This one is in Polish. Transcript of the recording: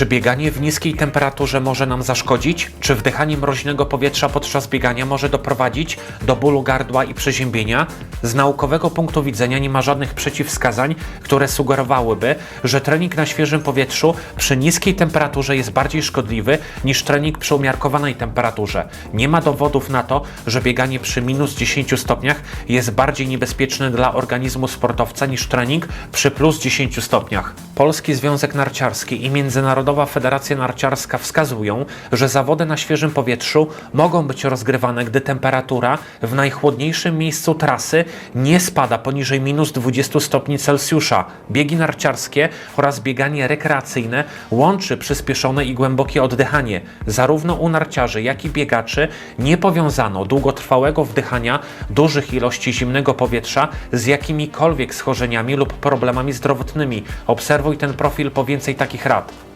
Czy bieganie w niskiej temperaturze może nam zaszkodzić? Czy wdychanie mroźnego powietrza podczas biegania może doprowadzić do bólu gardła i przeziębienia? Z naukowego punktu widzenia nie ma żadnych przeciwwskazań, które sugerowałyby, że trening na świeżym powietrzu przy niskiej temperaturze jest bardziej szkodliwy niż trening przy umiarkowanej temperaturze. Nie ma dowodów na to, że bieganie przy minus 10 stopniach jest bardziej niebezpieczne dla organizmu sportowca niż trening przy plus 10 stopniach. Polski Związek Narciarski i Międzynarodowa Federacja Narciarska wskazują, że zawody na świeżym powietrzu mogą być rozgrywane, gdy temperatura w najchłodniejszym miejscu trasy nie spada poniżej minus 20 stopni Celsjusza. Biegi narciarskie oraz bieganie rekreacyjne łączy przyspieszone i głębokie oddychanie. Zarówno u narciarzy, jak i biegaczy nie powiązano długotrwałego wdychania dużych ilości zimnego powietrza z jakimikolwiek schorzeniami lub problemami zdrowotnymi. Obserwuj ten profil po więcej takich rad.